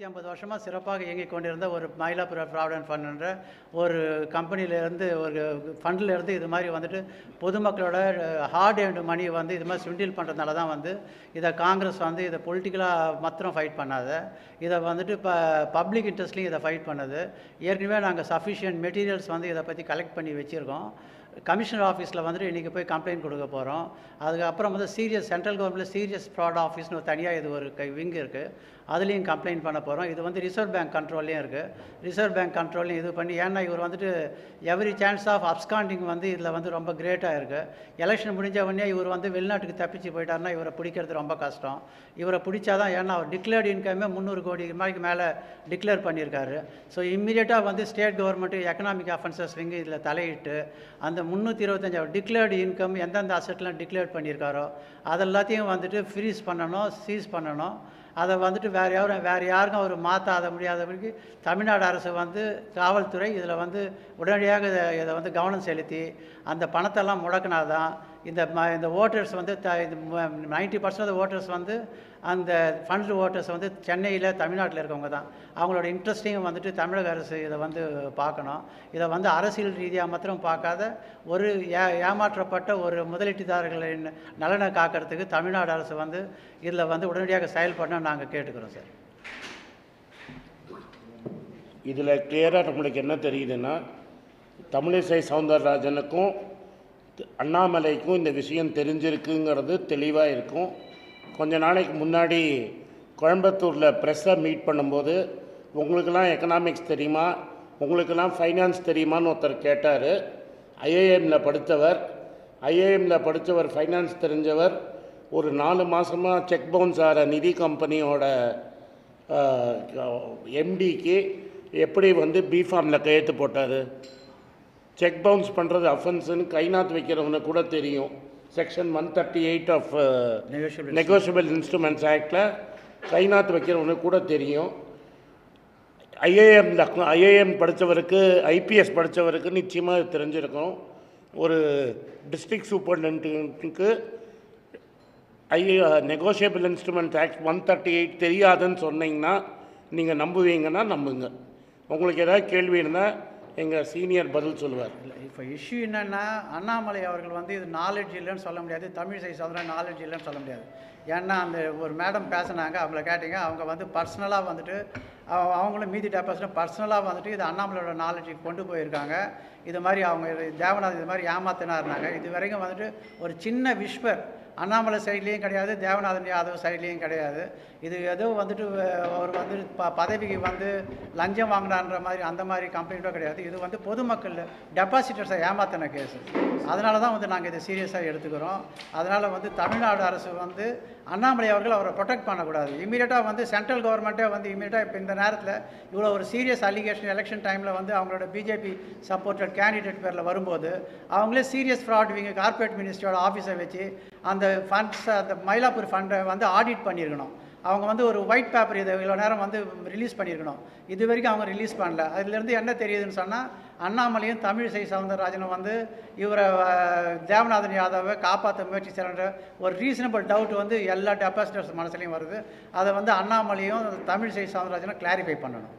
நூற்றி ஐம்பது வருஷமாக சிறப்பாக இயங்கிக் கொண்டிருந்த ஒரு மயிலாப்புர ப்ராவிடன்ட் ஃபண்ட்ன்ற ஒரு கம்பெனியிலேருந்து ஒரு ஃபண்ட்லேருந்து இது மாதிரி வந்துட்டு பொதுமக்களோட ஹார்ட் அண்ட் மணி வந்து இது மாதிரி சுண்டில் பண்ணுறதுனால தான் வந்து இதை காங்கிரஸ் வந்து இதை பொலிட்டிக்கலாக மாத்திரம் ஃபைட் பண்ணாத இதை வந்துட்டு இப்போ பப்ளிக் இன்ட்ரெஸ்ட்லையும் இதை ஃபைட் பண்ணுது. ஏற்கனவே நாங்கள் சஃபிஷியன்ட் மெட்டீரியல்ஸ் வந்து இதை பற்றி கலெக்ட் பண்ணி வச்சுருக்கோம். கமிஷனர் ஆஃபீஸில் வந்துட்டு இன்றைக்கி போய் கம்ப்ளைண்ட் கொடுக்க போகிறோம். அதுக்கப்புறம் வந்து சீரியஸ் சென்ட்ரல் கவர்மெண்ட்டில் சீரியஸ் ஃப்ராட் ஆஃபீஸ்னு ஒரு தனியாக இது ஒரு கை விங் இருக்குது அதுலேயும் கம்ப்ளைண்ட் பண்ண போகிறோம். இது வந்து ரிசர்வ் பேங்க் கண்ட்ரோல்லையும் இருக்குது ரிசர்வ் பேங்க் கண்ட்ரோல்லையும் இது பண்ணி ஏன்னா இவர் வந்துட்டு எவ்ரி சான்ஸ் ஆஃப் அப்ஸ்காண்டிங் வந்து இதில் வந்து ரொம்ப கிரேட்டாக இருக்குது எலெக்ஷன் முடிஞ்ச உடனே இவர் வந்து வெளிநாட்டுக்கு தப்பிச்சு போயிட்டாருன்னா இவரை பிடிக்கிறது ரொம்ப கஷ்டம். இவரை பிடிச்சாதான் ஏன்னா அவர் டிக்ளேர்டு இன்கமே முந்நூறு கோடி ரூபாய்க்கு மேலே டிக்ளேர் பண்ணியிருக்காரு. ஸோ இம்மீடியட்டாக வந்து state government economic offences wing இதில் தலையிட்டு அந்த முந்நூற்றி இருபத்தஞ்சாவது டிக்ளேர்டு இன்கம் எந்தெந்த அசெட்லாம் டிக்ளேர் பண்ணியிருக்காரோ அதெல்லாத்தையும் வந்துட்டு ஃப்ரீஸ் பண்ணணும் சீஸ் பண்ணணும். அதை வந்துட்டு வேறு யாரும் வேறு யாருக்கும் அவர் மாற்றாத முடியாதபடிக்கு தமிழ்நாடு அரசு வந்து காவல்துறை இதில் வந்து உடனடியாக இதை இதை வந்து கவனம் செலுத்தி அந்த பணத்தெல்லாம் முடக்கினாதான் இந்த ம இந்த ஓட்டர்ஸ் வந்து த இது நைன்ட்டி பர்சன்ட் ஓட்டர்ஸ் வந்து அந்த ஃபண்ட் ஓட்டர்ஸ் வந்து சென்னையில் தமிழ்நாட்டில் இருக்கவங்க தான். அவங்களோட இன்ட்ரெஸ்டையும் வந்துட்டு தமிழக அரசு இதை வந்து பார்க்கணும். இதை வந்து அரசியல் ரீதியாக மாத்திரம் பார்க்காத ஒரு ஏ ஏமாற்றப்பட்ட ஒரு முதலீட்டுதாரர்களின் நலனை காக்கிறதுக்கு தமிழ்நாடு அரசு வந்து இதில் வந்து உடனடியாக செயல்படணும் நாங்கள் கேட்டுக்கிறோம் சார். இதில் கிளியராக நம்மளுக்கு என்ன தெரியுதுன்னா தமிழிசை சவுந்தரராஜனுக்கும் அண்ணாமலைக்கும் இந்த விஷயம் தெரிஞ்சிருக்குங்கிறது தெளிவாக இருக்கும். கொஞ்ச நாளைக்கு முன்னாடி கோயம்புத்தூரில் ப்ரெஸ்ஸை மீட் பண்ணும்போது உங்களுக்கெல்லாம் எக்கனாமிக்ஸ் தெரியுமா? உங்களுக்கெல்லாம் ஃபைனான்ஸ் தெரியுமான்னு ஒருத்தர் கேட்டார். ஐஏஎம்மில் படித்தவர். ஐஏஎம்மில் படித்தவர் ஃபைனான்ஸ் தெரிஞ்சவர். ஒரு நாலு மாதமாக செக் பவுன்ஸ் ஆகிற நிதி கம்பெனியோட எம்டிக்கு எப்படி வந்து பிஃபார்மில் கையெழுத்து போட்டார்? செக் பவுன்ஸ் பண்ணுறது அஃபென்ஸுன்னு கைநாத்து வைக்கிறவனுக்கு கூட தெரியும். Section one thirty eight of negotiable instruments ஆக்டில் கைநாத்து வைக்கிறவனுக்கு கூட தெரியும். ஐஏஎம் ஐஏஎம் படித்தவருக்கு ஐபிஎஸ் படித்தவருக்கு நிச்சயமாக தெரிஞ்சிருக்கும். ஒரு district சூப்பர்டென்ட்டுக்கு I negotiable instrument act one thirty eight தெரியாதுன்னு சொன்னீங்கன்னா நீங்கள் நம்புவீங்கன்னா நம்புங்க. உங்களுக்கு ஏதாவது கேள்வி இருந்தால் எங்கள் சீனியர் பதில் சொல்லுவார். இல்லை இப்போ இஷ்யூ என்னென்னா அண்ணாமலை அவர்கள் வந்து இது நாலேஜ் இல்லைன்னு சொல்ல முடியாது தமிழ் சை சவுந்தரன் நாலேஜ் இல்லைன்னு சொல்ல முடியாது. ஏன்னா அந்த ஒரு மேடம் பேசினாங்க அவங்கள கேட்டீங்க அவங்க வந்து பர்சனலாக வந்துட்டு அவங்களும் மீதி டெபாசிட் பர்சனலாக வந்துட்டு இது அண்ணாமலையோட நாலேஜுக்கு கொண்டு போயிருக்காங்க. இது மாதிரி அவங்க தேவநாத் இது மாதிரி ஏமாத்தினா இருந்தாங்க இது வரைக்கும் வந்துட்டு ஒரு சின்ன விஸ்வர் அண்ணாமலை சைட்லேயும் கிடையாது தேவநாதன் யாதவ் சைட்லேயும் கிடையாது. இது ஏதோ வந்துட்டு அவர் வந்து ப பதவிக்கு வந்து லஞ்சம் வாங்கினான்ற மாதிரி அந்த மாதிரி கம்ப்ளைண்ட்டும் கிடையாது. இது வந்து பொதுமக்கள் டெபாசிட்டர்ஸை ஏமாத்தின கேஸ் அதனால தான் வந்து நாங்கள் இதை சீரியஸாக எடுத்துக்கிறோம். அதனால் வந்து தமிழ்நாடு அரசு வந்து அண்ணாமலை அவர்கள் அவரை ப்ரொடெக்ட் பண்ணக்கூடாது. இமீடியட்டாக வந்து சென்ட்ரல் கவர்மெண்ட்டே வந்து இமீடியட்டாக இப்போ இந்த நேரத்தில் இவ்வளோ ஒரு சீரியஸ் அலிகேஷன் எலெக்ஷன் டைமில் வந்து அவங்களோட பிஜேபி சப்போர்ட்டட் கேண்டிடேட் பேரில் வரும்போது அவங்களே சீரியஸ் ஃப்ராட் இவங்க கார்ப்பரேட் மினிஸ்ட்ரியோட ஆஃபீஸை வச்சு அந்த ஃபண்ட்ஸ் அந்த மயிலாப்பூர் ஃபண்டை வந்து ஆடிட் பண்ணியிருக்கணும். அவங்க வந்து ஒரு ஒயிட் பேப்பர் இதை இவ்வளோ நேரம் வந்து ரிலீஸ் பண்ணியிருக்கணும். இது வரைக்கும் அவங்க ரிலீஸ் பண்ணல. அதுலேருந்து என்ன தெரியுதுன்னு சொன்னால் அண்ணாமலையும் தமிழிசை சவுந்தரராஜனும் வந்து இவரை தேவநாதன் யாதவை காப்பாற்ற முயற்சி செய்கிற ஒரு ரீசனபிள் டவுட் வந்து எல்லா டெபாசிட்டர்ஸ் மனசுலையும் வருது. அதை வந்து அண்ணாமலையும் தமிழிசை சவுந்தரராஜனும் கிளாரிஃபை பண்ணணும்.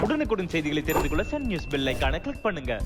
உடனுக்குடன் செய்திகளை தெரிந்து கொள்ள சன் நியூஸ் பெல் ஐகானை கிளிக் பண்ணுங்கள்